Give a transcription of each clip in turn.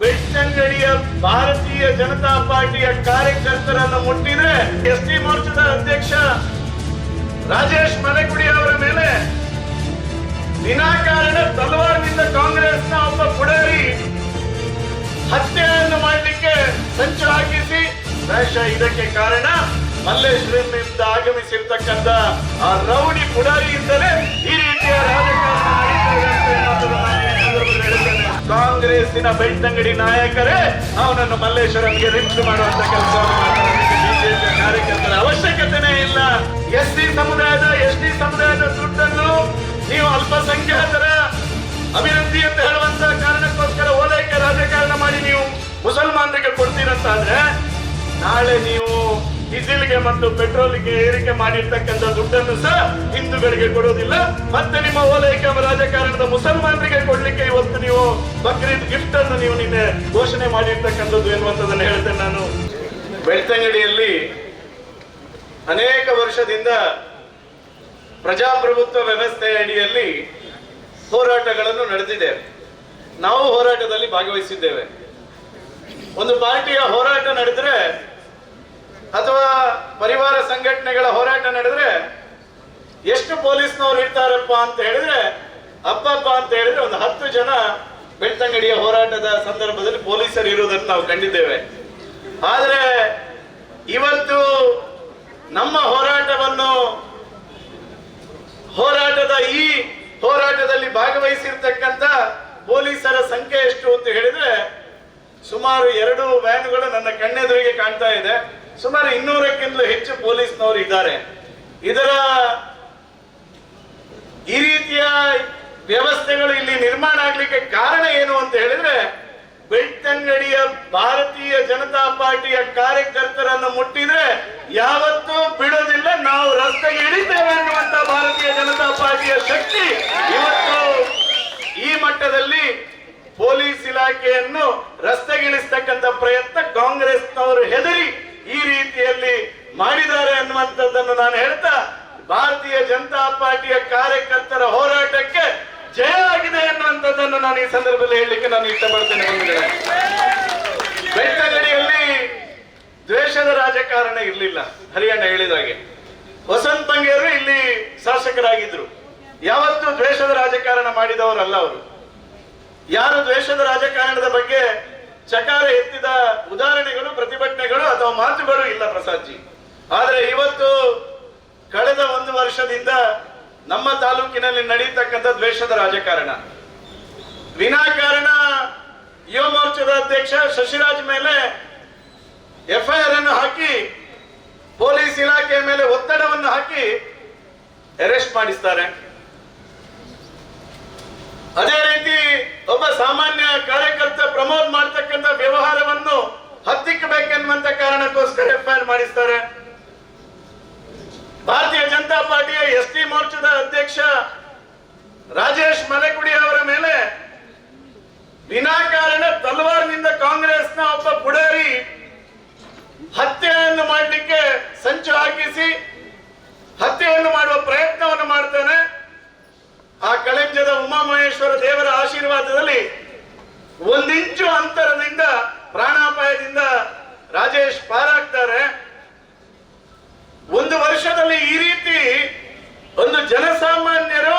ಬೆಳ್ತಂಗಡಿಯ ಭಾರತೀಯ ಜನತಾ ಪಾರ್ಟಿಯ ಕಾರ್ಯಕರ್ತರನ್ನು ಮುಟ್ಟಿದ್ರೆ ಎಸ್ ಟಿ ಮೋರ್ಚಾದ ಅಧ್ಯಕ್ಷ ರಾಜೇಶ್ ಮನೆಗುಡಿ ಅವರ ಮೇಲೆ ವಿನಾಕಾರಣ ತಲವಾರದಿಂದ ಕಾಂಗ್ರೆಸ್ನ ಒಬ್ಬ ಪುಡಾರಿ ಹತ್ಯೆಯನ್ನು ಮಾಡಲಿಕ್ಕೆ ಸಂಚು ಹಾಕಿಸಿ ಬಹುಶಃ ಇದಕ್ಕೆ ಕಾರಣ ಮಲ್ಲೇಶ್ವರಿಂದ ಆಗಮಿಸಿರ್ತಕ್ಕಂಥ ಆ ರೌಡಿ ಪುಡಾರಿಯಿಂದಲೇ ಈ ರೀತಿಯ ರಾಜಕಾರಣ ಕಾಂಗ್ರೆಸ್ಸಿನ ಬೆಳ್ತಂಗಡಿ ನಾಯಕರೇ, ಅವನನ್ನು ಮಲ್ಲೇಶ್ವರಂಗೆ ರಿಫ್ಟ್ ಮಾಡುವಂತ ಕೆಲಸ ಬಿಜೆಪಿ ಕಾರ್ಯಕರ್ತರ. ಅವಶ್ಯಕತೆನೇ ಇಲ್ಲ. ಎಸ್ ಸಿ ಸಮುದಾಯದ, ಎಸ್ ಟಿ ಸಮುದಾಯದ ದುಡ್ಡನ್ನು ನೀವು ಅಲ್ಪಸಂಖ್ಯಾತರ ಅಭಿವೃದ್ಧಿ ಅಂತ ಹೇಳುವಂತ ಕಾರಣಕ್ಕೋಸ್ಕರ ಓಲೈಕೆ ರಾಜಕಾರಣ ಮಾಡಿ ನೀವು ಮುಸಲ್ಮಾನರಿಗೆ ಕೊಡ್ತೀರಂತಾದ್ರೆ, ನಾಳೆ ನೀವು ಡೀಸೆಲ್ಗೆ ಮತ್ತು ಪೆಟ್ರೋಲ್ಗೆ ಏರಿಕೆ ಮಾಡಿರ್ತಕ್ಕಂಥ ದುಡ್ಡನ್ನು ಸಹ ಹಿಂದೂಗಳಿಗೆ ಕೊಡೋದಿಲ್ಲ. ಮತ್ತೆ ನಿಮ್ಮ ಓಲೈಕೆ ರಾಜಕಾರಣದ ಮುಸಲ್ಮಾನರಿಗೆ ಕೊಡ್ಲಿಕ್ಕೆ ಇವತ್ತು ನೀವು ಬಕ್ರೀದ್ ಗಿಫ್ಟ್ ಅನ್ನು ನೀವು ನಿನ್ನೆ ಘೋಷಣೆ ಮಾಡಿರ್ತಕ್ಕಂಥದ್ದು ಎನ್ನುವಂಥದ್ದನ್ನು ಹೇಳ್ತೇನೆ ನಾನು. ಬೆಳ್ತಂಗಡಿಯಲ್ಲಿ ಅನೇಕ ವರ್ಷದಿಂದ ಪ್ರಜಾಪ್ರಭುತ್ವ ವ್ಯವಸ್ಥೆಯ ಅಡಿಯಲ್ಲಿ ಹೋರಾಟಗಳನ್ನು ನಡೆದಿದೆ. ನಾವು ಹೋರಾಟದಲ್ಲಿ ಭಾಗವಹಿಸಿದ್ದೇವೆ. ಒಂದು ಪಾರ್ಟಿಯ ಹೋರಾಟ ನಡೆದ್ರೆ ಅಥವಾ ಪರಿವಾರ ಸಂಘಟನೆಗಳ ಹೋರಾಟ ನಡೆದ್ರೆ ಎಷ್ಟು ಪೊಲೀಸ್ನವ್ರು ಇರ್ತಾರಪ್ಪ ಅಂತ ಹೇಳಿದ್ರೆ, ಅಪ್ಪಪ್ಪ ಅಂತ ಹೇಳಿದ್ರೆ ಒಂದು ಹತ್ತು ಜನ ಬೆಳ್ತಂಗಡಿಯ ಹೋರಾಟದ ಸಂದರ್ಭದಲ್ಲಿ ಪೊಲೀಸರು ಇರುವುದನ್ನು ನಾವು ಕಂಡಿದ್ದೇವೆ. ಆದರೆ ಇವತ್ತು ನಮ್ಮ ಹೋರಾಟವನ್ನು ಹೋರಾಟದ ಈ ಹೋರಾಟದಲ್ಲಿ ಭಾಗವಹಿಸಿರ್ತಕ್ಕಂಥ ಪೊಲೀಸರ ಸಂಖ್ಯೆ ಎಷ್ಟು ಅಂತ ಹೇಳಿದ್ರೆ ಸುಮಾರು ಎರಡು ವ್ಯಾನ್ಗಳು ನನ್ನ ಕಣ್ಣೆದುರಿಗೆ ಕಾಣ್ತಾ ಇದೆ. ಸುಮಾರು ಇನ್ನೂರಕ್ಕಿಂತಲೂ ಹೆಚ್ಚು ಪೊಲೀಸ್ನವರು ಇದ್ದಾರೆ. ಇದರ ಈ ರೀತಿಯ ವ್ಯವಸ್ಥೆಗಳು ಇಲ್ಲಿ ನಿರ್ಮಾಣ ಆಗ್ಲಿಕ್ಕೆ ಕಾರಣ ಏನು ಅಂತ ಹೇಳಿದ್ರೆ, ಬೆಳ್ತಂಗಡಿಯ ಭಾರತೀಯ ಜನತಾ ಪಾರ್ಟಿಯ ಕಾರ್ಯಕರ್ತರನ್ನು ಮುಟ್ಟಿದ್ರೆ ಯಾವತ್ತೂ ಬಿಡೋದಿಲ್ಲ, ನಾವು ರಸ್ತೆಗೆ ಇಳಿತೇವೆ ಅನ್ನುವಂತ ಭಾರತೀಯ ಜನತಾ ಪಾರ್ಟಿಯ ಶಕ್ತಿ ಇವತ್ತು ಈ ಮಟ್ಟದಲ್ಲಿ ಪೊಲೀಸ್ ಇಲಾಖೆಯನ್ನು ರಸ್ತೆಗಿಳಿಸ್ತಕ್ಕಂಥ ಪ್ರಯತ್ನ ಕಾಂಗ್ರೆಸ್ನವರು ಹೆದರಿ ಈ ರೀತಿಯಲ್ಲಿ ಮಾಡಿದ್ದಾರೆ ಅನ್ನುವಂಥದ್ದನ್ನು ನಾನು ಹೇಳ್ತಾ, ಭಾರತೀಯ ಜನತಾ ಪಾರ್ಟಿಯ ಕಾರ್ಯಕರ್ತರ ಹೋರಾಟಕ್ಕೆ ಜಯ ಆಗಿದೆ ಅನ್ನುವಂಥದ್ದನ್ನು ನಾನು ಈ ಸಂದರ್ಭದಲ್ಲಿ ಹೇಳಲಿಕ್ಕೆ ನಾನು ಇಷ್ಟಪಡ್ತೇನೆ ಬಂಧುಗಳೇ. ಬೆಳ್ತಂಗಡಿಯಲ್ಲಿ ದ್ವೇಷದ ರಾಜಕಾರಣ ಇರಲಿಲ್ಲ. ಹರಿಯಾಣ ಹೇಳಿದ ಹಾಗೆ ವಸಂತ್ ಬಂಗೇರು ಇಲ್ಲಿ ಶಾಸಕರಾಗಿದ್ರು. ಯಾವತ್ತೂ ದ್ವೇಷದ ರಾಜಕಾರಣ ಮಾಡಿದವರಲ್ಲ ಅವರು. ಯಾರು ದ್ವೇಷದ ರಾಜಕಾರಣದ ಬಗ್ಗೆ ಚಕಾರ ಎತ್ತಿದ ಉದಾಹರಣೆಗಳು, ಪ್ರತಿಭಟನೆಗಳು ಅಥವಾ ಮಾತುಗಳು ಇಲ್ಲ ಪ್ರಸಾದ್ ಜಿ ಆದರೆ ಇವತ್ತು ಕಳೆದ ಒಂದು ವರ್ಷದಿಂದ ನಮ್ಮ ತಾಲೂಕಿನಲ್ಲಿ ನಡೀತಕ್ಕಂಥ ದ್ವೇಷದ ರಾಜಕಾರಣ. ವಿನಾಕಾರಣ ಯುವ ಮೋರ್ಚಾದ ಅಧ್ಯಕ್ಷ ಶಶಿರಾಜ್ ಮೇಲೆ ಎಫ್ಐಆರ್ ಅನ್ನು ಹಾಕಿ, ಪೊಲೀಸ್ ಇಲಾಖೆಯ ಮೇಲೆ ಒತ್ತಡವನ್ನು ಹಾಕಿ ಅರೆಸ್ಟ್ ಮಾಡಿಸ್ತಾರೆ. ಅದೇ ರೀತಿ ಒಬ್ಬ ಸಾಮಾನ್ಯ ಕಾರ್ಯಕರ್ತ ಪ್ರಮೋದ್ ಮಾಡ್ತಕ್ಕಂಥ ವ್ಯವಹಾರವನ್ನು ಹತ್ತಿಕ್ಕಬೇಕೆನ್ನುವಂತ ಕಾರಣಕ್ಕೋಸ್ಕರ ಎಫ್ಐಆರ್ ಮಾಡಿಸ್ತಾರೆ ಭಾರತೀಯ ಜನತಾ ಪಾರ್ಟಿಯ ಎಸ್ ಟಿ ಮೋರ್ಚಾದ ಅಧ್ಯಕ್ಷ ರಾಜೇಶ್ ಮಲೆಗುಡಿ ಅವರ ಮೇಲೆ ವಿನಾಕಾರಣ ತಲವಾರ್ನಿಂದ ಕಾಂಗ್ರೆಸ್ನ ಒಬ್ಬ ಪುಡಾರಿ ಹತ್ಯೆಯನ್ನು ಮಾಡಲಿಕ್ಕೆ ಸಂಚು ಹಾಕಿಸಿ ಹತ್ಯೆಯನ್ನು ಮಾಡುವ ಪ್ರಯತ್ನವನ್ನು ಮಾಡ್ತಾನೆ. ಆ ಕಳಿಂಜದ ಉಮಾಮಹೇಶ್ವರ ದೇವರ ಆಶೀರ್ವಾದದಲ್ಲಿ ಒಂದಿಂಚು ಅಂತರದಿಂದ ಪ್ರಾಣಾಪಾಯದಿಂದ ರಾಜೇಶ್ ಪಾರಾಗ್ತಾರೆ. ಒಂದು ವರ್ಷದಲ್ಲಿ ಈ ರೀತಿ ಒಂದು ಜನಸಾಮಾನ್ಯರು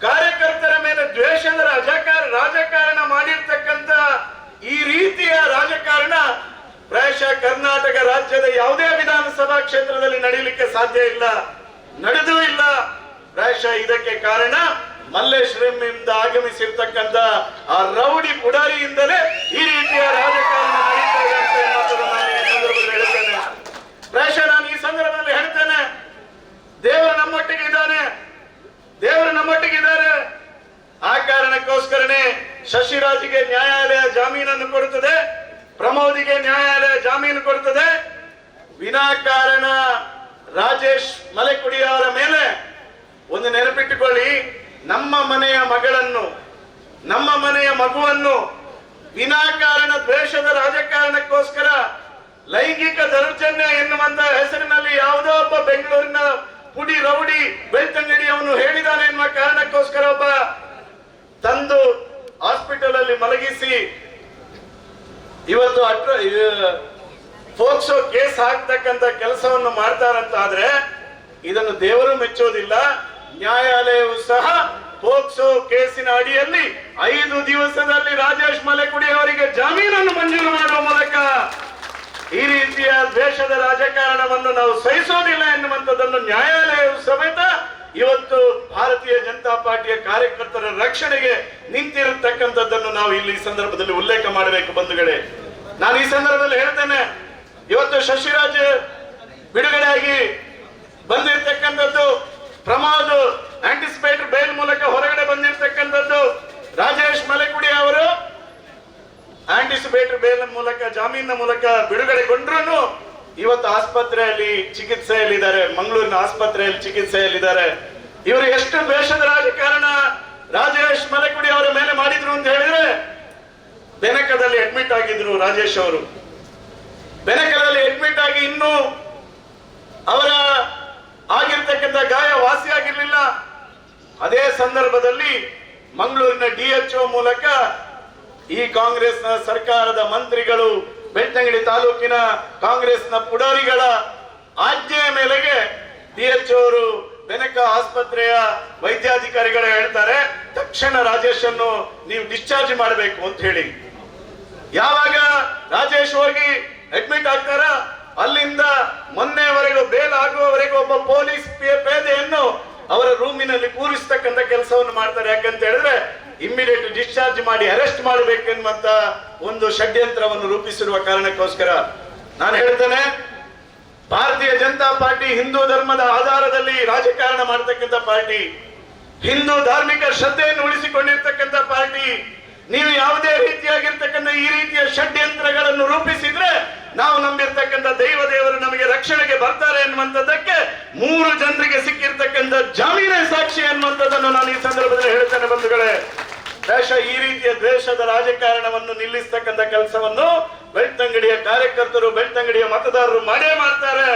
ಕಾರ್ಯಕರ್ತರ ಮೇಲೆ ದ್ವೇಷದ ರಾಜಕಾರ, ರಾಜಕಾರಣ ಮಾಡಿರ್ತಕ್ಕಂತ ಈ ರೀತಿಯ ರಾಜಕಾರಣ ಪ್ರಾಯಶಃ ಕರ್ನಾಟಕ ರಾಜ್ಯದ ಯಾವುದೇ ವಿಧಾನಸಭಾ ಕ್ಷೇತ್ರದಲ್ಲಿ ನಡೀಲಿಕ್ಕೆ ಸಾಧ್ಯ ಇಲ್ಲ. ನಡೆದೂ ಇಲ್ಲ. ಪ್ರಾಯಶಃ ಇದಕ್ಕೆ ಕಾರಣ ಮಲ್ಲೇಶ್ವರಂನಿಂದ ಆಗಮಿಸಿರ್ತಕ್ಕಂತ ಆ ರೌಡಿ ಪುಡಾರಿಯಿಂದಲೇ ಈ ರೀತಿಯ ರಾಜಕಾರಣ ನಡೀತಾ ಇದೆ ಅಂತ ಅನ್ನೋದನ್ನ ನಾನು ಈ ಸಂದರ್ಭದಲ್ಲಿ ಹೇಳ್ತೇನೆ ಪ್ರಾಯಶಃ ನಾನು ಈ ಸಂದರ್ಭದಲ್ಲಿ ಹೇಳ್ತೇನೆ ದೇವರು ನಮ್ಮೊಟ್ಟಿಗೆ ಇದ್ದಾನೆ ಇದ್ದಾರೆ ಆ ಕಾರಣಕ್ಕೋಸ್ಕರನೇ ಶಶಿರಾಜ್ಗೆ ನ್ಯಾಯಾಲಯ ಜಾಮೀನನ್ನು ಕೊಡುತ್ತದೆ. ಪ್ರಮೋದಿಗೆ ನ್ಯಾಯಾಲಯ ಜಾಮೀನು ಕೊಡುತ್ತದೆ. ವಿನಾಕಾರಣ ರಾಜೇಶ್ ಮಲೆಕುಡಿ ಅವರ ಮೇಲೆ ಒಂದು ನೆನಪಿಟ್ಟುಕೊಳ್ಳಿ. ನಮ್ಮ ಮನೆಯ ಮಗಳನ್ನು, ನಮ್ಮ ಮನೆಯ ಮಗುವನ್ನು ವಿನಾಕಾರಣ ದ್ವೇಷದ ರಾಜಕಾರಣಕ್ಕೋಸ್ಕರ ಲೈಂಗಿಕ ದೌರ್ಜನ್ಯ ಎನ್ನುವಂತಹ ಹೆಸರಿನಲ್ಲಿ ಯಾವುದೋ ಒಬ್ಬ ಬೆಂಗಳೂರಿನ ಪುಡಿ ರೌಡಿ ಬೆಳ್ತಂಗಡಿ ಅವನು ಹೇಳಿದಾನೆ ಎನ್ನುವ ಕಾರಣಕ್ಕೋಸ್ಕರ ಒಬ್ಬ ತಂದು ಹಾಸ್ಪಿಟಲ್ ಅಲ್ಲಿ ಮಲಗಿಸಿ ಇವತ್ತು ಅಟ್ರ ಫೋಕ್ಸೋ ಕೇಸ್ ಹಾಕ್ತಕ್ಕಂತ ಕೆಲಸವನ್ನು ಮಾಡ್ತಾರಂತ ಆದ್ರೆ ಇದನ್ನು ದೇವರು ಮೆಚ್ಚೋದಿಲ್ಲ. ನ್ಯಾಯಾಲಯವು ಸಹ ಫೋಕ್ಸೋ ಕೇಸಿನ ಅಡಿಯಲ್ಲಿ ಐದು ದಿವಸದಲ್ಲಿ ರಾಜೇಶ್ ಮಲೆಕುಡಿ ಅವರಿಗೆ ಜಾಮೀನನ್ನು ಮಂಜೂರು ಮಾಡುವ ಮೂಲಕ ಈ ರೀತಿಯ ದೇಶದ ರಾಜಕಾರಣವನ್ನು ನಾವು ಸಹಿಸೋದಿಲ್ಲ ಎನ್ನುವಂಥದ್ದನ್ನು ನ್ಯಾಯಾಲಯವು ಸಮೇತ ಇವತ್ತು ಭಾರತೀಯ ಜನತಾ ಪಾರ್ಟಿಯ ಕಾರ್ಯಕರ್ತರ ರಕ್ಷಣೆಗೆ ನಿಂತಿರತಕ್ಕಂಥದ್ದನ್ನು ನಾವು ಇಲ್ಲಿ ಈ ಸಂದರ್ಭದಲ್ಲಿ ಉಲ್ಲೇಖ ಮಾಡಬೇಕು ಬಂಧುಗಳೇ. ನಾನು ಈ ಸಂದರ್ಭದಲ್ಲಿ ಹೇಳ್ತೇನೆ, ಇವತ್ತು ಶಶಿರಾಜ್ ಬಿಡುಗಡೆಯಾಗಿ ಬಂದಿರತಕ್ಕಂಥದ್ದು, ಪ್ರಮಾದ ಆಂಟಿಸಿಪೇಟರ್ ಬೇಲ್ ಮೂಲಕ ಹೊರಗಡೆ ಬಂದಿರತಕ್ಕಂಥದ್ದು, ರಾಜೇಶ್ ಮಲೆಕುಡಿ ಅವರು ಆಂಟಿಸಿಪೇಟರ್ ಬೇಲ್ ಮೂಲಕ ಜಾಮೀನಿನ ಮೂಲಕ ಬಿಡುಗಡೆಗೊಂಡ್ರು ಇವತ್ತು ಆಸ್ಪತ್ರೆಯಲ್ಲಿ ಚಿಕಿತ್ಸೆಯಲ್ಲಿದ್ದಾರೆ. ಮಂಗಳೂರಿನ ಆಸ್ಪತ್ರೆಯಲ್ಲಿ ಚಿಕಿತ್ಸೆಯಲ್ಲಿದ್ದಾರೆ. ಇವರು ಎಷ್ಟು ದ್ವೇಷದ ರಾಜಕಾರಣ ರಾಜೇಶ್ ಮಲೆಕುಡಿ ಅವರ ಮೇಲೆ ಮಾಡಿದ್ರು ಅಂತ ಹೇಳಿದ್ರೆ, ಬೆನಕದಲ್ಲಿ ಅಡ್ಮಿಟ್ ಆಗಿದ್ರು ರಾಜೇಶ್ ಅವರು. ಬೆನಕದಲ್ಲಿ ಅಡ್ಮಿಟ್ ಆಗಿ ಇನ್ನೂ ಅವರ ಆಗಿರ್ತಕ್ಕಂಥ ಗಾಯ ವಾಸಿಯಾಗಿರ್ಲಿಲ್ಲ ಅದೇ ಸಂದರ್ಭದಲ್ಲಿ ಮಂಗಳೂರಿನ ಡಿಎಚ್ಒ ಮೂಲಕ ಈ ಕಾಂಗ್ರೆಸ್ನ ಸರ್ಕಾರದ ಮಂತ್ರಿಗಳು ಬೆಳ್ತಂಗಡಿ ತಾಲೂಕಿನ ಕಾಂಗ್ರೆಸ್ನ ಪುಡಾರಿಗಳ ಆಜ್ಞೆಯ ಮೇಲೆಗೆ ಡಿಎಚ್ ಅವರು ಬೆನಕ ಆಸ್ಪತ್ರೆಯ ವೈದ್ಯಾಧಿಕಾರಿಗಳು ಹೇಳ್ತಾರೆ, ತಕ್ಷಣ ರಾಜೇಶ್ ಅನ್ನು ನೀವು ಡಿಸ್ಚಾರ್ಜ್ ಮಾಡಬೇಕು ಅಂತ ಹೇಳಿ. ಯಾವಾಗ ರಾಜೇಶ್ ಹೋಗಿ ಅಡ್ಮಿಟ್ ಆಗ್ತಾರ, ಅಲ್ಲಿಂದ ಮೊನ್ನೆವರೆಗೂ, ಬೇಲ್ ಆಗುವವರೆಗೂ ಒಬ್ಬ ಪೊಲೀಸ್ ಪೇದೆಯನ್ನು ಅವರ ರೂಮಿನಲ್ಲಿ ಕೂರಿಸ್ತಕ್ಕಂಥ ಕೆಲಸವನ್ನು ಮಾಡ್ತಾರೆ. ಯಾಕಂತ ಹೇಳಿದ್ರೆ ಇಮ್ಮಿಡಿಯೇಟ್ ಡಿಸ್ಚಾರ್ಜ್ ಮಾಡಿ ಅರೆಸ್ಟ್ ಮಾಡಬೇಕೆನ್ನುವಂತ ಒಂದು ಷಡ್ಯಂತ್ರವನ್ನು ರೂಪಿಸಿರುವ ಕಾರಣಕ್ಕೋಸ್ಕರ ನಾನು ಹೇಳ್ತೇನೆ, ಭಾರತೀಯ ಜನತಾ ಪಾರ್ಟಿ ಹಿಂದೂ ಧರ್ಮದ ಆಧಾರದಲ್ಲಿ ರಾಜಕಾರಣ ಮಾಡತಕ್ಕಂಥ ಪಾರ್ಟಿ, ಹಿಂದೂ ಧಾರ್ಮಿಕ ಶ್ರದ್ಧೆಯನ್ನು ಉಳಿಸಿಕೊಂಡಿರ್ತಕ್ಕಂಥ ಪಾರ್ಟಿ, ನೀವು ಯಾವುದೇ ರೀತಿಯಾಗಿರ್ತಕ್ಕಂಥ ಈ ರೀತಿಯ ಷಡ್ಯಂತ್ರಗಳನ್ನು ರೂಪಿಸಿದ್ರೆ ನಾವು ನಂಬಿರ್ತಕ್ಕಂಥ ದೈವ ದೇವರು ನಮಗೆ ರಕ್ಷಣೆಗೆ ಬರ್ತಾರೆ ಅನ್ನುವಂಥದ್ದಕ್ಕೆ ಮೂರು ಜನರಿಗೆ ಸಿಕ್ಕಿರ್ತಕ್ಕಂಥ ಜಾಮೀನೇ ಸಾಕ್ಷಿ ಅನ್ನುವಂಥದ್ದನ್ನು ನಾನು ಈ ಸಂದರ್ಭದಲ್ಲಿ ಹೇಳ್ತೇನೆ ಬಂಧುಗಳೇ. ದೇಶ ಈ ರೀತಿಯ ದ್ವೇಷದ ರಾಜಕಾರಣವನ್ನು ನಿಲ್ಲಿಸ್ತಕ್ಕಂಥ ಕೆಲಸವನ್ನು ಬೆಳ್ತಂಗಡಿಯ ಕಾರ್ಯಕರ್ತರು ಬೆಳ್ತಂಗಡಿಯ ಮತದಾರರು ಮಾಡೇ ಮಾಡ್ತಾರೆ.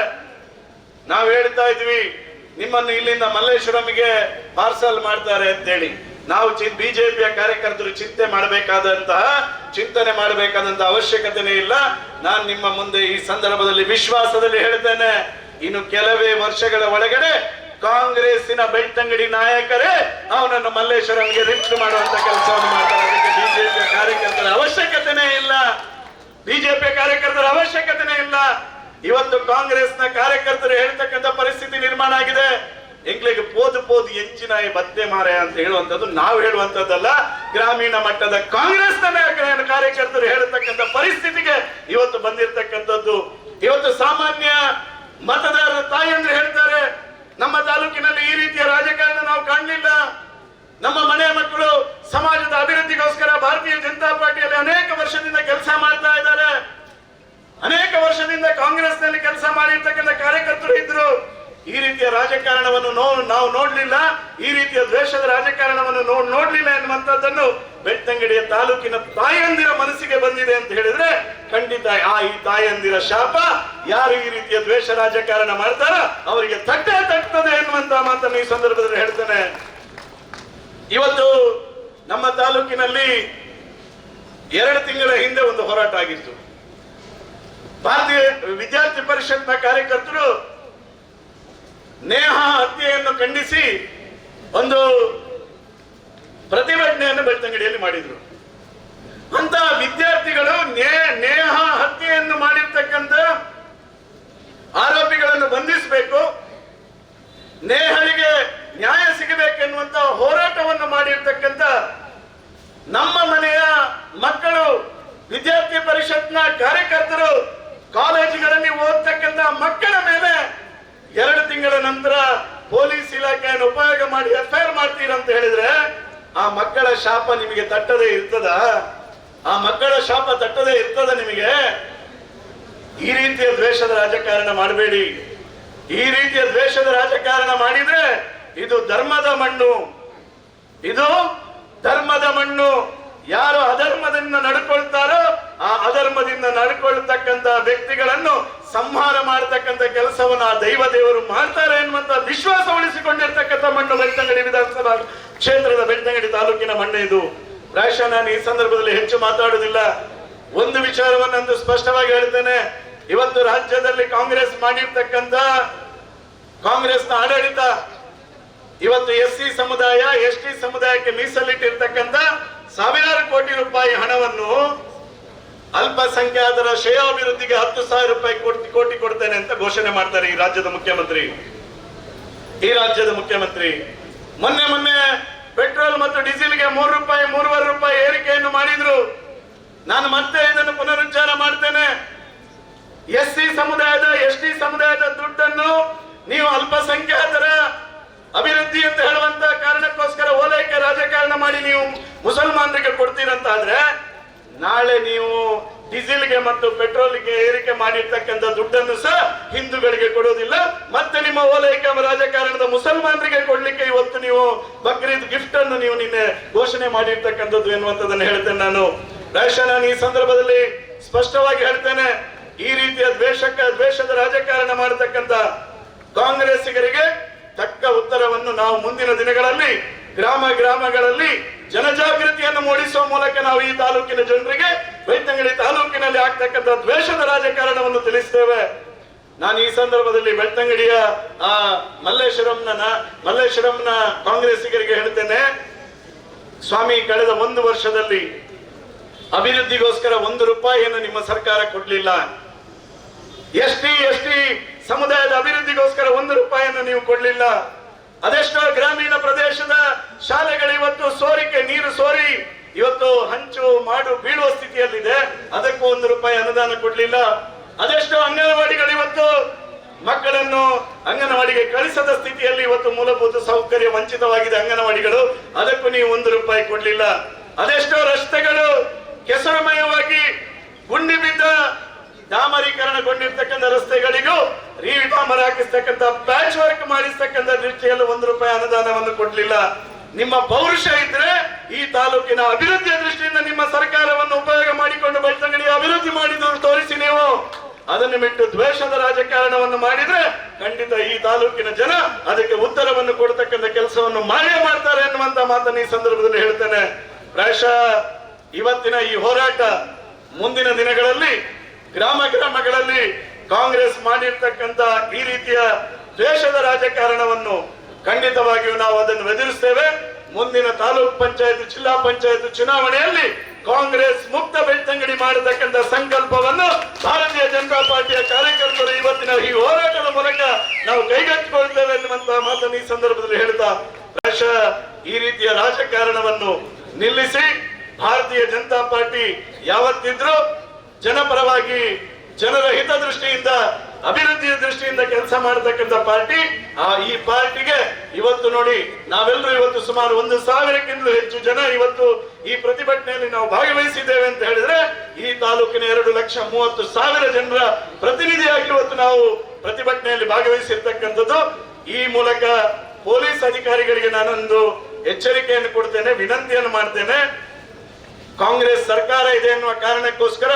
ನಾವು ಹೇಳ್ತಾ ಇದ್ವಿ, ನಿಮ್ಮನ್ನು ಇಲ್ಲಿಂದ ಮಲ್ಲೇಶ್ವರಂಗೆ ಪಾರ್ಸಲ್ ಮಾಡ್ತಾರೆ ಅಂತೇಳಿ. ನಾವು ಬಿಜೆಪಿಯ ಕಾರ್ಯಕರ್ತರು ಚಿಂತೆ ಮಾಡಬೇಕಾದಂತಹ, ಚಿಂತನೆ ಮಾಡಬೇಕಾದಂತಹ ಅವಶ್ಯಕತೆನೇ ಇಲ್ಲ. ನಾನು ನಿಮ್ಮ ಮುಂದೆ ಈ ಸಂದರ್ಭದಲ್ಲಿ ವಿಶ್ವಾಸದಲ್ಲಿ ಹೇಳ್ತೇನೆ. ಇನ್ನು ಕೆಲವೇ ವರ್ಷಗಳ ಒಳಗಡೆ ಕಾಂಗ್ರೆಸ್ಸಿನ ಬೆಳ್ತಂಗಡಿ ನಾಯಕರೇ ಅವನನ್ನು ಮಲ್ಲೇಶ್ವರಂಗೆ ರಿಫ್ಟ್ ಮಾಡುವಂತ ಕೆಲಸವನ್ನು ಮಾಡ್ತಾರೆ ಅದಕ್ಕೆ ಬಿಜೆಪಿಯ ಕಾರ್ಯಕರ್ತರ ಅವಶ್ಯಕತೆನೇ ಇಲ್ಲ. ಬಿಜೆಪಿ ಕಾರ್ಯಕರ್ತರ ಅವಶ್ಯಕತೆನೇ ಇಲ್ಲ. ಇವತ್ತು ಕಾಂಗ್ರೆಸ್ನ ಕಾರ್ಯಕರ್ತರು ಹೇಳ್ತಕ್ಕಂಥ ಪರಿಸ್ಥಿತಿ ನಿರ್ಮಾಣ ಆಗಿದೆ. ಎಂಗ್ಲಿಗೆ ಪೋದು ಪೋದು ಎಂಚಿನಾಯಿ ಬತ್ತೆ ಮಾರೆ ಅಂತ ಹೇಳುವಂತದ್ದು ನಾವು ಹೇಳುವಂಥದ್ದಲ್ಲ. ಗ್ರಾಮೀಣ ಮಟ್ಟದ ಕಾಂಗ್ರೆಸ್ ನಾಯಕರ- ಕಾರ್ಯಕರ್ತರು ಹೇಳತಕ್ಕಂಥ ಪರಿಸ್ಥಿತಿಗೆ ಇವತ್ತು ಬಂದಿರತಕ್ಕಂಥದ್ದು. ಇವತ್ತು ಸಾಮಾನ್ಯ ಮತದಾರರ ತಾಯಂದ್ರೆ ಹೇಳ್ತಾರೆ ನಮ್ಮ ತಾಲೂಕಿನಲ್ಲಿ ಈ ರೀತಿಯ ರಾಜಕಾರಣ ನಾವು ಕಾಣಲಿಲ್ಲ. ನಮ್ಮ ಮನೆ ಮಕ್ಕಳು ಸಮಾಜದ ಅಭಿವೃದ್ಧಿಗೋಸ್ಕರ ಭಾರತೀಯ ಜನತಾ ಪಾರ್ಟಿಯಲ್ಲಿ ಅನೇಕ ವರ್ಷದಿಂದ ಕೆಲಸ ಮಾಡ್ತಾ ಇದ್ದಾರೆ. ಅನೇಕ ವರ್ಷದಿಂದ ಕಾಂಗ್ರೆಸ್ನಲ್ಲಿ ಕೆಲಸ ಮಾಡಿರ್ತಕ್ಕಂಥ ಕಾರ್ಯಕರ್ತರು ಇದ್ರು. ಈ ರೀತಿಯ ರಾಜಕಾರಣವನ್ನು ನೋ, ನಾವು ನೋಡ್ಲಿಲ್ಲ, ಈ ರೀತಿಯ ದ್ವೇಷದ ರಾಜಕಾರಣವನ್ನು ನೋಡ್ ನೋಡ್ಲಿಲ್ಲ ಎನ್ನುವಂಥದ್ದನ್ನು ಬೆಟ್ಟಂಗಡಿಯ ತಾಲೂಕಿನ ತಾಯಂದಿರ ಮನಸ್ಸಿಗೆ ಬಂದಿದೆ ಅಂತ ಹೇಳಿದ್ರೆ ಖಂಡಿತ ಆ ಈ ತಾಯಂದಿರ ಶಾಪ, ಯಾರು ಈ ರೀತಿಯ ದ್ವೇಷ ರಾಜಕಾರಣ ಮಾಡ್ತಾರ ಅವರಿಗೆ ತಟ್ಟೆ ತಟ್ಟದೆ ಎನ್ನುವಂತ ಮಾತನ್ನು ಈ ಸಂದರ್ಭದಲ್ಲಿ ಹೇಳ್ತೇನೆ. ಇವತ್ತು ನಮ್ಮ ತಾಲೂಕಿನಲ್ಲಿ ಎರಡು ತಿಂಗಳ ಹಿಂದೆ ಒಂದು ಹೋರಾಟ ಆಗಿತ್ತು. ಭಾರತೀಯ ವಿದ್ಯಾರ್ಥಿ ಪರಿಷತ್ನ ಕಾರ್ಯಕರ್ತರು ನೇಹ ಹತ್ಯೆಯನ್ನು ಖಂಡಿಸಿ ಒಂದು ಪ್ರತಿಭಟನೆಯನ್ನು ಬೆಳ್ತಂಗಡಿಯಲ್ಲಿ ಮಾಡಿದ್ರು. ಅಂತ ವಿದ್ಯಾರ್ಥಿಗಳು ನೇಹ ಹತ್ಯೆಯನ್ನು ಮಾಡಿರ್ತಕ್ಕಂಥ ಆರೋಪಿಗಳನ್ನು ಬಂಧಿಸಬೇಕು ನೇಹಳಿಗೆ ನ್ಯಾಯ ಸಿಗಬೇಕೆನ್ನುವಂತ ಹೋರಾಟವನ್ನು ಮಾಡಿರ್ತಕ್ಕಂಥ ನಮ್ಮ ಮನೆಯ ಮಕ್ಕಳು ವಿದ್ಯಾರ್ಥಿ ಪರಿಷತ್ನ ಕಾರ್ಯಕರ್ತರು ಕಾಲೇಜುಗಳಲ್ಲಿ ಓದ್ತಕ್ಕಂಥ ಮಕ್ಕಳ ಮೇಲೆ ಎರಡು ತಿಂಗಳ ನಂತರ ಪೊಲೀಸ್ ಇಲಾಖೆಯನ್ನು ಉಪಯೋಗ ಮಾಡಿ ಎಫ್ಐಆರ್ ಮಾಡ್ತೀರಂತ ಹೇಳಿದ್ರೆ, ಆ ಮಕ್ಕಳ ಶಾಪ ನಿಮಗೆ ತಟ್ಟದೇ ಇರ್ತದ? ಆ ಮಕ್ಕಳ ಶಾಪ ತಟ್ಟದೇ ಇರ್ತದ ನಿಮಗೆ? ಈ ರೀತಿಯ ದ್ವೇಷದ ರಾಜಕಾರಣ ಮಾಡಬೇಡಿ. ಈ ರೀತಿಯ ದ್ವೇಷದ ರಾಜಕಾರಣ ಮಾಡಿದ್ರೆ ಇದು ಧರ್ಮದ ಮಣ್ಣು. ಇದು ಧರ್ಮದ ಮಣ್ಣು. ಯಾರು ಅಧರ್ಮದಿಂದ ನಡ್ಕೊಳ್ತಾರೋ ಆ ಅಧರ್ಮದಿಂದ ನಡ್ಕೊಳ್ತಕ್ಕಂತ ವ್ಯಕ್ತಿಗಳನ್ನು ಸಂಹಾರ ಮಾಡತಕ್ಕಂಥ ಕೆಲಸವನ್ನು ಆ ದೈವ ದೇವರು ಮಾಡ್ತಾರೆ ಎನ್ನುವಂತ ವಿಶ್ವಾಸ ಉಳಿಸಿಕೊಂಡಿರ್ತಕ್ಕಂಥ ಮಣ್ಣು ಬೆಳ್ತಂಗಡಿ ವಿಧಾನಸಭಾ ಕ್ಷೇತ್ರದ ಬೆಳ್ತಂಗಡಿ ತಾಲೂಕಿನ ಮಣ್ಣು ಇದು. ಪ್ರಾಯಶಃ ನಾನು ಈ ಸಂದರ್ಭದಲ್ಲಿ ಹೆಚ್ಚು ಮಾತಾಡುವುದಿಲ್ಲ. ಒಂದು ವಿಚಾರ ವಿಚಾರವನ್ನಂದು ಸ್ಪಷ್ಟವಾಗಿ ಹೇಳ್ತೇನೆ. ಇವತ್ತು ರಾಜ್ಯದಲ್ಲಿ ಕಾಂಗ್ರೆಸ್ ಮಾಡಿರ್ತಕ್ಕಂಥ ಕಾಂಗ್ರೆಸ್ನ ಆಡಳಿತ, ಇವತ್ತು ಎಸ್ ಸಿ ಸಮುದಾಯ, ಎಸ್ ಟಿ ಸಮುದಾಯಕ್ಕೆ ಮೀಸಲಿಟ್ಟಿರ್ತಕ್ಕಂಥ ಸಾವಿರಾರು ಕೋಟಿ ರೂಪಾಯಿ ಹಣವನ್ನು ಅಲ್ಪಸಂಖ್ಯಾತರ ಶ್ರೇಯಾಭಿವೃದ್ಧಿಗೆ ಹತ್ತು ಸಾವಿರ ರೂಪಾಯಿ ಕೋಟಿ ಕೋಟಿ ಕೊಡ್ತೇನೆ ಅಂತ ಘೋಷಣೆ ಮಾಡ್ತಾರೆ ಈ ರಾಜ್ಯದ ಮುಖ್ಯಮಂತ್ರಿ. ಈ ರಾಜ್ಯದ ಮುಖ್ಯಮಂತ್ರಿ, ಮೊನ್ನೆ ಮೊನ್ನೆ ಪೆಟ್ರೋಲ್ ಮತ್ತು ಡೀಸೆಲ್ಗೆ ಮೂರು ರೂಪಾಯಿ, ಮೂರುವರೆ ರೂಪಾಯಿ ಏರಿಕೆಯನ್ನು ಮಾಡಿದ್ರು. ನಾನು ಮತ್ತೆ ಇದನ್ನು ಪುನರುಚ್ಚಾರ ಮಾಡ್ತೇನೆ. ಎಸ್ ಸಿ ಸಮುದಾಯದ, ಎಸ್ ಟಿ ಸಮುದಾಯದ ದುಡ್ಡನ್ನು ನೀವು ಅಲ್ಪಸಂಖ್ಯಾತರ ಅಭಿವೃದ್ಧಿ ಅಂತ ಹೇಳುವಂತ ಕಾರಣಕ್ಕೋಸ್ಕರ ಓಲೈಕೆ ರಾಜಕಾರಣ ಮಾಡಿ ನೀವು ಮುಸಲ್ಮಾನರಿಗೆ ಕೊಡ್ತೀರಂತಾದ್ರೆ ನಾಳೆ ನೀವು ಡೀಸೆಲ್ಗೆ ಮತ್ತು ಪೆಟ್ರೋಲ್ಗೆ ಏರಿಕೆ ಮಾಡಿರ್ತಕ್ಕಂಥ ದುಡ್ಡನ್ನು ಸಹ ಹಿಂದೂಗಳಿಗೆ ಕೊಡೋದಿಲ್ಲ. ಮತ್ತೆ ನಿಮ್ಮ ಓಲೈಕೆ ರಾಜಕಾರಣದ ಮುಸಲ್ಮಾನರಿಗೆ ಕೊಡ್ಲಿಕ್ಕೆ ಇವತ್ತು ನೀವು ಬಕ್ರೀದ್ ಗಿಫ್ಟ್ ಅನ್ನು ನೀವು ನಿನ್ನೆ ಘೋಷಣೆ ಮಾಡಿರ್ತಕ್ಕಂಥದ್ದು ಎನ್ನುವಂಥದ್ದನ್ನು ಹೇಳ್ತೇನೆ ನಾನು. ಪ್ರಾಯಶಃ ನಾನು ಈ ಸಂದರ್ಭದಲ್ಲಿ ಸ್ಪಷ್ಟವಾಗಿ ಹೇಳ್ತೇನೆ, ಈ ರೀತಿಯ ದ್ವೇಷಕ್ಕ ದ್ವೇಷದ ರಾಜಕಾರಣ ಮಾಡತಕ್ಕಂಥ ಕಾಂಗ್ರೆಸ್ಸಿಗರಿಗೆ ತಕ್ಕ ಉತ್ತರವನ್ನು ನಾವು ಮುಂದಿನ ದಿನಗಳಲ್ಲಿ, ಗ್ರಾಮ, ಗ್ರಾಮಗಳಲ್ಲಿ ಜನಜಾಗೃತಿಯನ್ನು ಮೂಡಿಸುವ ಮೂಲಕ ನಾವು ಈ ತಾಲೂಕಿನ ಜನರಿಗೆ ಬೆಳ್ತಂಗಡಿ ತಾಲೂಕಿನಲ್ಲಿ ಆಗ್ತಕ್ಕಂಥ ದ್ವೇಷದ ರಾಜಕಾರಣವನ್ನು ತಿಳಿಸ್ತೇವೆ. ನಾನು ಈ ಸಂದರ್ಭದಲ್ಲಿ ಬೆಳ್ತಂಗಡಿಯ, ಆ, ಮಲ್ಲೇಶ್ವರಂನ ಮಲ್ಲೇಶ್ವರಂನ ಕಾಂಗ್ರೆಸ್ಸಿಗರಿಗೆ ಹೇಳ್ತೇನೆ. ಸ್ವಾಮಿ, ಕಳೆದ ಒಂದು ವರ್ಷದಲ್ಲಿ ಅಭಿವೃದ್ಧಿಗೋಸ್ಕರ ಒಂದು ರೂಪಾಯಿಯನ್ನು ನಿಮ್ಮ ಸರ್ಕಾರ ಕೊಡ್ಲಿಲ್ಲ. ಎಸ್ ಟಿ ಎಸ್ ಟಿ ಸಮುದಾಯದ ಅಭಿವೃದ್ಧಿಗೋಸ್ಕರ ಒಂದು ರೂಪಾಯಿಯನ್ನು ನೀವು ಕೊಡ್ಲಿಲ್ಲ. ಅದೆಷ್ಟೋ ಗ್ರಾಮೀಣ ಪ್ರದೇಶದ ಶಾಲೆಗಳು ಇವತ್ತು ಸೋರಿಕೆ, ನೀರು ಸೋರಿ, ಇವತ್ತು ಹಂಚು, ಮಾಡು, ಬೀಳುವ ಸ್ಥಿತಿಯಲ್ಲಿದೆ. ಅದಕ್ಕೂ ಒಂದು ರೂಪಾಯಿ ಅನುದಾನ ಕೊಡಲಿಲ್ಲ. ಅದೆಷ್ಟೋ ಅಂಗನವಾಡಿಗಳು ಇವತ್ತು ಮಕ್ಕಳನ್ನು ಅಂಗನವಾಡಿಗೆ ಕಳಿಸದ ಸ್ಥಿತಿಯಲ್ಲಿ ಇವತ್ತು ಮೂಲಭೂತ ಸೌಕರ್ಯ ವಂಚಿತವಾಗಿದೆ ಅಂಗನವಾಡಿಗಳು. ಅದಕ್ಕೂ ನೀವು ಒಂದು ರೂಪಾಯಿ ಕೊಡಲಿಲ್ಲ. ಅದೆಷ್ಟೋ ರಸ್ತೆಗಳು ಕೆಸರಮಯವಾಗಿ ಗುಂಡಿ ಬಿದ್ದ ಡಾಮರೀಕರಣಗೊಂಡಿರ್ತಕ್ಕಂಥ ರಸ್ತೆಗಳಿಗೂ ರೀಡಾಮರ ಹಾಕಿಸ್ತಕ್ಕಂಥ ಪ್ಯಾಚ್ ವರ್ಕ್ ಮಾಡಿಸ್ತಕ್ಕಂಥ ದೃಷ್ಟಿಯಲ್ಲಿ ಒಂದು ರೂಪಾಯಿ ಅನುದಾನವನ್ನು ಕೊಡ್ಲಿಲ್ಲ. ನಿಮ್ಮ ಪೌರುಷ ಇದ್ರೆ ಈ ತಾಲೂಕಿನ ಅಭಿವೃದ್ಧಿಯ ದೃಷ್ಟಿಯಿಂದ ನಿಮ್ಮ ಸರ್ಕಾರವನ್ನು ಉಪಯೋಗ ಮಾಡಿಕೊಂಡು ಬೆಳ್ತಂಗಡಿ ಅಭಿವೃದ್ಧಿ ಮಾಡಿದ್ರು ತೋರಿಸಿ ನೀವು. ಅದನ್ನು ಬಿಟ್ಟು ದ್ವೇಷದ ರಾಜಕಾರಣವನ್ನು ಮಾಡಿದ್ರೆ ಖಂಡಿತ ಈ ತಾಲೂಕಿನ ಜನ ಅದಕ್ಕೆ ಉತ್ತರವನ್ನು ಕೊಡ್ತಕ್ಕಂಥ ಕೆಲಸವನ್ನು ಮಾಡೇ ಮಾಡ್ತಾರೆ ಎನ್ನುವಂತ ಮಾತನ್ನು ಈ ಸಂದರ್ಭದಲ್ಲಿ ಹೇಳ್ತೇನೆ. ಪ್ರಾಯಶಃ ಇವತ್ತಿನ ಈ ಹೋರಾಟ ಮುಂದಿನ ದಿನಗಳಲ್ಲಿ ಗ್ರಾಮ ಗ್ರಾಮಗಳಲ್ಲಿ ಕಾಂಗ್ರೆಸ್ ಮಾಡಿರ್ತಕ್ಕಂತ ಈ ರೀತಿಯ ದ್ವೇಷದ ರಾಜಕಾರಣವನ್ನು ಖಂಡಿತವಾಗಿಯೂ ನಾವು ಅದನ್ನು ಎದುರಿಸ್ತೇವೆ. ಮುಂದಿನ ತಾಲೂಕ್ ಪಂಚಾಯತ್, ಜಿಲ್ಲಾ ಪಂಚಾಯತ್ ಚುನಾವಣೆಯಲ್ಲಿ ಕಾಂಗ್ರೆಸ್ ಮುಕ್ತ ಬೆಳ್ತಂಗಡಿ ಮಾಡತಕ್ಕಂತ ಸಂಕಲ್ಪವನ್ನು ಭಾರತೀಯ ಜನತಾ ಪಾರ್ಟಿಯ ಕಾರ್ಯಕರ್ತರು ಇವತ್ತಿನ ಈ ಹೋರಾಟದ ಮೂಲಕ ನಾವು ಕೈಗೆತ್ತಿಕೊಳ್ತೇವೆ ಎನ್ನುವಂತಹ ಮಾತನ್ನು ಈ ಸಂದರ್ಭದಲ್ಲಿ ಹೇಳ್ತಾ ಈ ರೀತಿಯ ರಾಜಕಾರಣವನ್ನು ನಿಲ್ಲಿಸಿ, ಭಾರತೀಯ ಜನತಾ ಪಾರ್ಟಿ ಯಾವತ್ತಿದ್ರೂ ಜನಪರವಾಗಿ ಜನರ ಹಿತದೃಷ್ಟಿಯಿಂದ, ಅಭಿವೃದ್ಧಿಯ ದೃಷ್ಟಿಯಿಂದ ಕೆಲಸ ಮಾಡತಕ್ಕಂಥ ಪಾರ್ಟಿ, ಆ ಈ ಪಾರ್ಟಿಗೆ ಇವತ್ತು ನೋಡಿ ನಾವೆಲ್ಲರೂ ಇವತ್ತು ಸುಮಾರು ಒಂದು ಸಾವಿರಕ್ಕಿಂತಲೂ ಹೆಚ್ಚು ಜನ ಇವತ್ತು ಈ ಪ್ರತಿಭಟನೆಯಲ್ಲಿ ನಾವು ಭಾಗವಹಿಸಿದ್ದೇವೆ ಅಂತ ಹೇಳಿದ್ರೆ, ಈ ತಾಲೂಕಿನ ಎರಡು ಲಕ್ಷ ಮೂವತ್ತು ಸಾವಿರ ಜನರ ಪ್ರತಿನಿಧಿಯಾಗಿ ಇವತ್ತು ನಾವು ಪ್ರತಿಭಟನೆಯಲ್ಲಿ ಭಾಗವಹಿಸಿರ್ತಕ್ಕಂಥದ್ದು. ಈ ಮೂಲಕ ಪೊಲೀಸ್ ಅಧಿಕಾರಿಗಳಿಗೆ ನಾನೊಂದು ಎಚ್ಚರಿಕೆಯನ್ನು ಕೊಡ್ತೇನೆ, ವಿನಂತಿಯನ್ನು ಮಾಡ್ತೇನೆ. ಕಾಂಗ್ರೆಸ್ ಸರ್ಕಾರ ಇದೆ ಎನ್ನುವ ಕಾರಣಕ್ಕೋಸ್ಕರ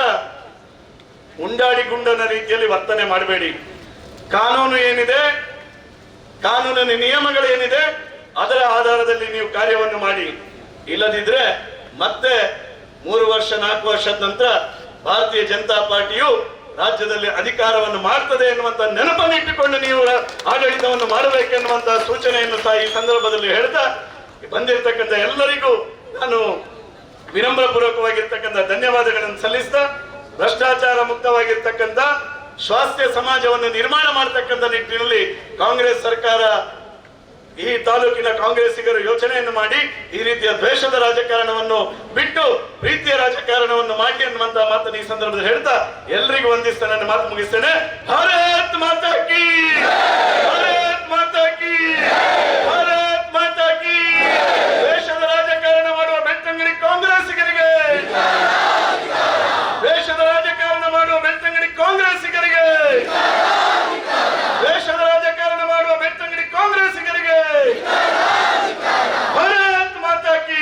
ಉಂಡಾಡಿ ಗುಂಡನ ರೀತಿಯಲ್ಲಿ ವರ್ತನೆ ಮಾಡಬೇಡಿ. ಕಾನೂನು ಏನಿದೆ? ಕಾನೂನಿನ ನಿಯಮಗಳು ಏನಿದೆ ಅದರ ಆಧಾರದಲ್ಲಿ ನೀವು ಕಾರ್ಯವನ್ನು ಮಾಡಿ. ಇಲ್ಲದಿದ್ರೆ ಮತ್ತೆ ಮೂರು ವರ್ಷ, ನಾಲ್ಕು ವರ್ಷದ ನಂತರ ಭಾರತೀಯ ಜನತಾ ಪಾರ್ಟಿಯು ರಾಜ್ಯದಲ್ಲಿ ಅಧಿಕಾರವನ್ನು ಮಾಡ್ತದೆ ಎನ್ನುವಂತ ನೆನಪನ್ನು ಇಟ್ಟುಕೊಂಡು ನೀವು ಆಡಳಿತವನ್ನು ಮಾಡಬೇಕೆನ್ನುವಂತಹ ಸೂಚನೆಯನ್ನು ಸಹ ಈ ಸಂದರ್ಭದಲ್ಲಿ ಹೇಳ್ತಾ, ಬಂದಿರತಕ್ಕಂಥ ಎಲ್ಲರಿಗೂ ನಾನು ವಿನಮ್ರ ಪೂರ್ವಕವಾಗಿರ್ತಕ್ಕಂಥ ಧನ್ಯವಾದಗಳನ್ನು ಸಲ್ಲಿಸ್ತಾ ಭ್ರಷ್ಟಾಚಾರ ಮುಕ್ತವಾಗಿರ್ತಕ್ಕಂಥ ಸ್ವಾಸ್ಥ್ಯ ಸಮಾಜವನ್ನು ನಿರ್ಮಾಣ ಮಾಡತಕ್ಕಂಥ ನಿಟ್ಟಿನಲ್ಲಿ ಕಾಂಗ್ರೆಸ್ ಸರ್ಕಾರ ಈ ತಾಲೂಕಿನ ಕಾಂಗ್ರೆಸ್ಸಿಗರು ಯೋಚನೆಯನ್ನು ಮಾಡಿ ಈ ರೀತಿಯ ದ್ವೇಷದ ರಾಜಕಾರಣವನ್ನು ಬಿಟ್ಟು ಪ್ರೀತಿಯ ರಾಜಕಾರಣವನ್ನು ಮಾಡಿ ಅನ್ನುವಂತ ಮಾತನ್ನು ಈ ಸಂದರ್ಭದಲ್ಲಿ ಹೇಳ್ತಾ ಎಲ್ರಿಗೂ ವಂದಿಸ್ತಾ ನನ್ನ ಮಾತು ಮುಗಿಸ್ತೇನೆ. ಭಾರತ್ ಮಾತಾಕಿ ಭಾರತ್ ಮಾತಾ ಕಿ ಭಾರತ್ ಮಾತಾ ಕಿ ದ್ವೇಷದ ರಾಜಕಾರಣ ಮಾಡುವ ಬೆಳ್ತಂಗಡಿ ಕಾಂಗ್ರೆಸ್ಸಿಗರಿಗೆ ದ್ವೇಷದ ರಾಜಕಾರಣ ಮಾಡುವ ಬೆಳ್ತಂಗಡಿ ಕಾಂಗ್ರೆಸ್ಸಿಗರಿಗೆ ದ್ವೇಷದ ರಾಜಕಾರಣ ಮಾಡುವ ಬೆಳ್ತಂಗಡಿ ಕಾಂಗ್ರೆಸ್ಸಿಗರಿಗೆ ಭಾರತ್ ಮಾತಾ ಕಿ